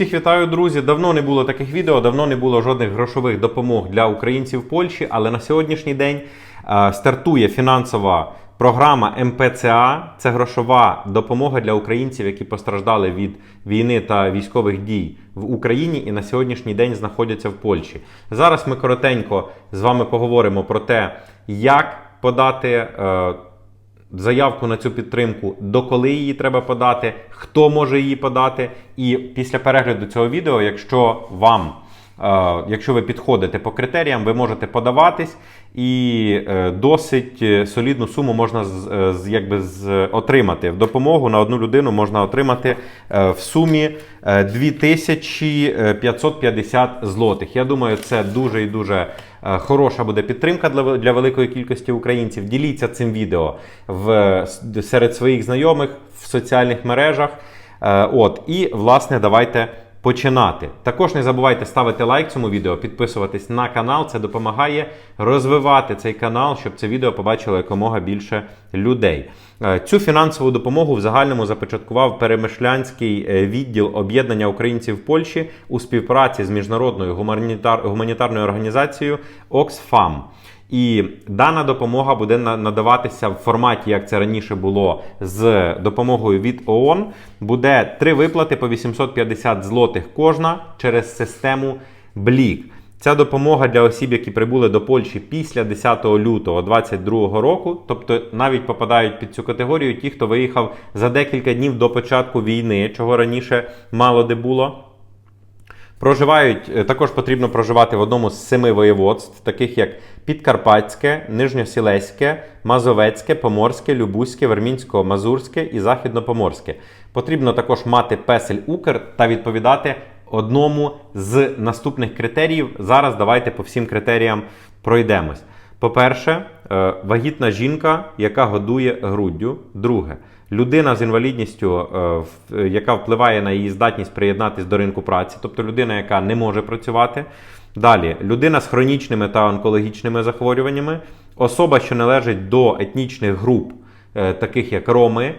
Всіх вітаю, друзі. Давно не було таких відео, давно не було жодних грошових допомог для українців в Польщі, але на сьогоднішній день е, стартує фінансова програма МПЦА. Це грошова допомога для українців, які постраждали від війни та військових дій в Україні і на сьогоднішній день знаходяться в Польщі. Зараз ми коротенько з вами поговоримо про те, як подати. е, заявку на цю підтримку, до коли її треба подати, хто може її подати. І після перегляду цього відео, якщо вам, е, якщо ви підходите по критеріям, ви можете подаватись, і е, досить е, солідну суму можна з, е, якби, з, отримати. В допомогу на одну людину можна отримати в сумі е, 2550 злотих. Я думаю, це дуже і дуже хороша буде підтримка для, для великої кількості українців. Діліться цим відео в, серед своїх знайомих в соціальних мережах. От, і, власне, давайте починати. Також не забувайте ставити лайк цьому відео, підписуватись на канал. Це допомагає розвивати цей канал, щоб це відео побачило якомога більше людей. Е, Цю фінансову допомогу в загальному започаткував Перемишлянський е, відділ об'єднання українців в Польщі у співпраці з міжнародною гуманітар- гуманітарною організацією Oxfam. І дана допомога буде надаватися в форматі, як це раніше було, з допомогою від ООН. Буде три виплати по 850 злотих кожна через систему Блік. Ця допомога для осіб, які прибули до Польщі після 10 лютого 2022 року, тобто навіть попадають під цю категорію ті, хто виїхав за декілька днів до початку війни, чого раніше мало де було. Проживають е, також потрібно проживати в одному з семи воєводств, таких як Підкарпатське, Нижньосілеське, Мазовецьке, Поморське, Любузьке, Вермінсько-Мазурське і Західнопоморське. Потрібно також мати песель Укр та відповідати одному з наступних критеріїв. Зараз давайте по всім критеріям пройдемось. По-перше, е, вагітна жінка, яка годує груддю. Друге, людина з інвалідністю, е, яка впливає на її здатність приєднатись до ринку праці, тобто людина, яка не може працювати. Далі, людина з хронічними та онкологічними захворюваннями, особа, що належить до етнічних груп, е, таких як роми.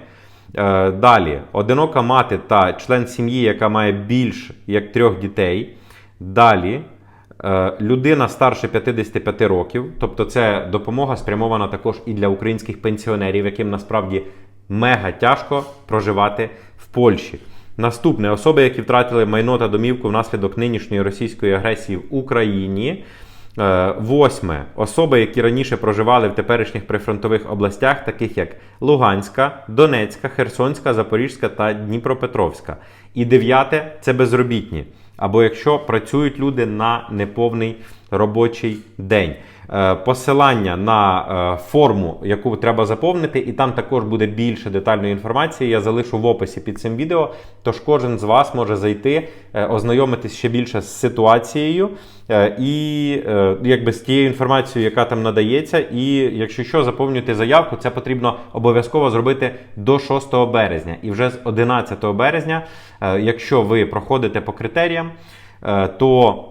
Далі, одинока мати та член сім'ї, яка має більш як трьох дітей. Далі, людина старше 55 років, тобто це допомога спрямована також і для українських пенсіонерів, яким насправді мега тяжко проживати в Польщі. Наступне особи, які втратили майно та домівку внаслідок нинішньої російської агресії в Україні. Е, Восьме особи, які раніше проживали в теперішніх прифронтових областях, таких як Луганська, Донецька, Херсонська, Запорізька та Дніпропетровська. І дев'яте це безробітні або якщо працюють люди на неповний робочий день. Е, Посилання на е, форму, яку треба заповнити, і там також буде більше детальної інформації. Я залишу в описі під цим відео. Тож кожен з вас може зайти, е, ознайомитись ще більше з ситуацією і якби з тією інформацією, яка там надається. І якщо що, заповнюйте заявку, це потрібно обов'язково зробити до 6 березня. І вже з 11 березня, якщо ви проходите по критеріям, то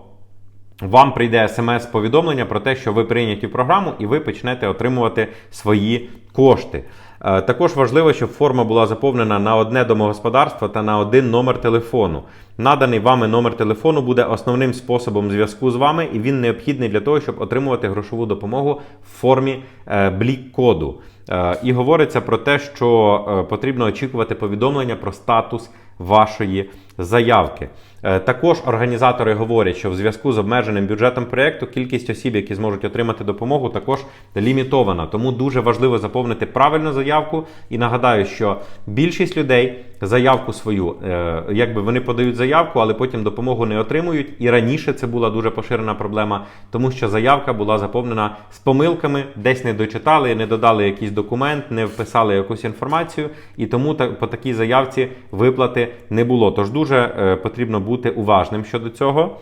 вам прийде смс-повідомлення про те, що ви прийняті в програму, і ви почнете отримувати свої кошти. Е, Також важливо, щоб форма була заповнена на одне домогосподарство та на один номер телефону. Наданий вами номер телефону буде основним способом зв'язку з вами, і він необхідний для того, щоб отримувати грошову допомогу в формі е, блік-коду. Е, І говориться про те, що потрібно очікувати повідомлення про статус вашої заявки. Е, Також організатори говорять, що в зв'язку з обмеженим бюджетом проєкту кількість осіб, які зможуть отримати допомогу, також лімітована. Тому дуже важливо заповнити правильну заявку. І нагадаю, що більшість людей заявку свою, е, якби вони подають заявку, але потім допомогу не отримують. І раніше це була дуже поширена проблема, тому що заявка була заповнена з помилками, десь не дочитали, не додали якийсь документ, не вписали якусь інформацію, і тому по такій заявці виплати не було. Тож дуже е, потрібно бути уважним щодо цього.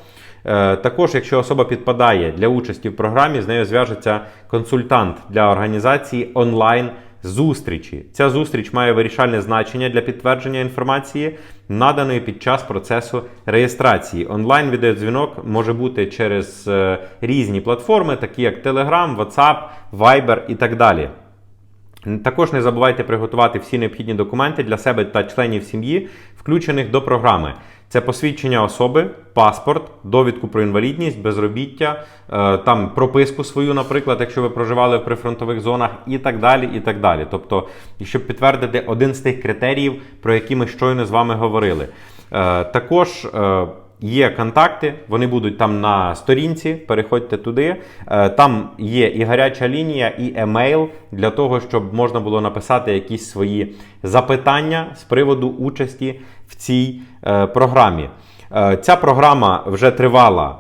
Е, Також, якщо особа підпадає для участі в програмі, з нею зв'яжеться консультант для організації онлайн. Зустрічі. Ця зустріч має вирішальне значення для підтвердження інформації, наданої під час процесу реєстрації. Онлайн відеодзвінок може бути через е, різні платформи, такі як Telegram, WhatsApp, Viber і так далі. Також не забувайте приготувати всі необхідні документи для себе та членів сім'ї, включених до програми. Це посвідчення особи, паспорт, довідку про інвалідність, безробіття, е, там прописку свою, наприклад, якщо ви проживали в прифронтових зонах, і так далі. і так далі. Тобто, щоб підтвердити один з тих критеріїв, про які ми щойно з вами говорили. Е, Також. Є контакти, вони будуть там на сторінці. Переходьте туди. Е, Там є і гаряча лінія, і емейл для того, щоб можна було написати якісь свої запитання з приводу участі в цій е, програмі. Е, Ця програма вже тривала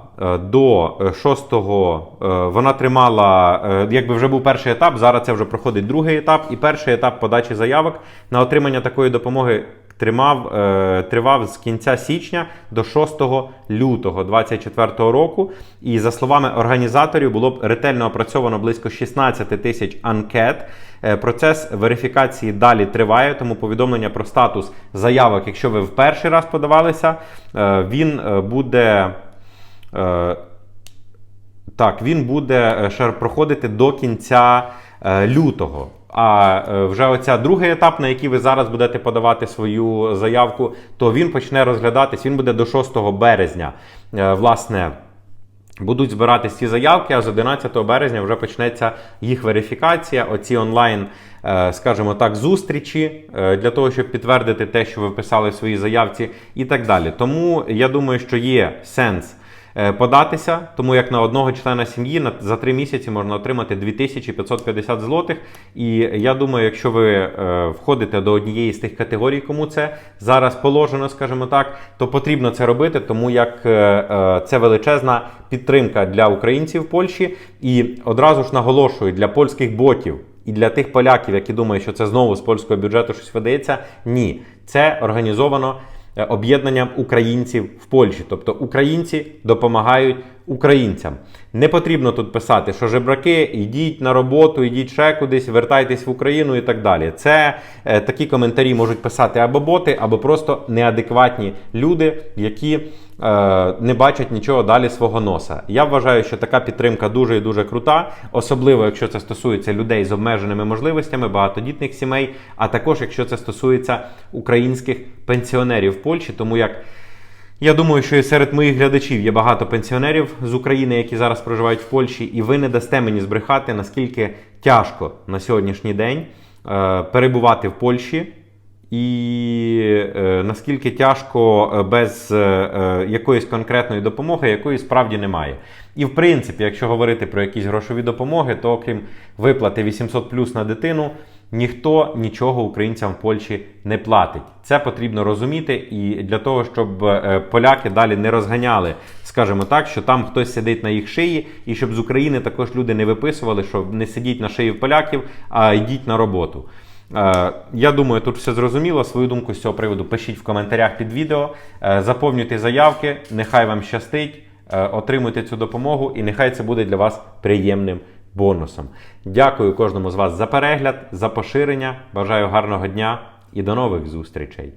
до 6-го. е, Вона тримала, якби вже був перший етап. Зараз це вже проходить другий етап, і перший етап подачі заявок на отримання такої допомоги тримав, е, тривав з кінця січня до 6 лютого 2024 року. І за словами організаторів, було б ретельно опрацьовано близько 16 тисяч анкет. Е, Процес верифікації далі триває, тому повідомлення про статус заявок, якщо ви в перший раз подавалися, е, він е, буде. так, він буде ще проходити до кінця лютого. А е, вже оця другий етап, на який ви зараз будете подавати свою заявку, то він почне розглядатись. Він буде до 6 березня. Е, Власне. Будуть збиратись ці заявки, а з 11 березня вже почнеться їх верифікація. Оці онлайн, е, скажімо так, зустрічі для того, щоб підтвердити те, що ви писали в своїй заявці, і так далі. Тому я думаю, що є сенс податися, тому як на одного члена сім'ї за три місяці можна отримати 2550 злотих. І я думаю, якщо ви е, входите до однієї з тих категорій, кому це зараз положено, скажімо так, то потрібно це робити, тому як е, е, це величезна підтримка для українців в Польщі. І одразу ж наголошую для польських ботів. І для тих поляків, які думають, що це знову з польського бюджету щось видається, ні, це організовано е, об'єднанням українців в Польщі. Тобто українці допомагають українцям. Не потрібно тут писати, що жебраки, йдіть на роботу, йдіть ще кудись, вертайтесь в Україну і так далі. Це е, такі коментарі можуть писати або боти, або просто неадекватні люди, які е, не бачать нічого далі свого носа. Я вважаю, що така підтримка дуже і дуже крута, особливо якщо це стосується людей з обмеженими можливостями, багатодітних сімей, а також якщо це стосується українських пенсіонерів в Польщі, тому як. Я думаю, що і серед моїх глядачів є багато пенсіонерів з України, які зараз проживають в Польщі, і ви не дасте мені збрехати, наскільки тяжко на сьогоднішній день е, перебувати в Польщі, і е, наскільки тяжко е, без е, е, якоїсь конкретної допомоги, якої справді немає. І в принципі, якщо говорити про якісь грошові допомоги, то окрім виплати 800 плюс на дитину. Ніхто нічого українцям в Польщі не платить. Це потрібно розуміти, і для того, щоб е, поляки далі не розганяли, скажімо так, що там хтось сидить на їх шиї, і щоб з України також люди не виписували, що не сидіть на шиї в поляків, а йдіть на роботу. Е, Я думаю, тут все зрозуміло. Свою думку з цього приводу пишіть в коментарях під відео, Е, заповнюйте заявки, нехай вам щастить, отримуйте цю допомогу, і нехай це буде для вас приємним бонусом. Дякую кожному з вас за перегляд, за поширення. Бажаю гарного дня і до нових зустрічей!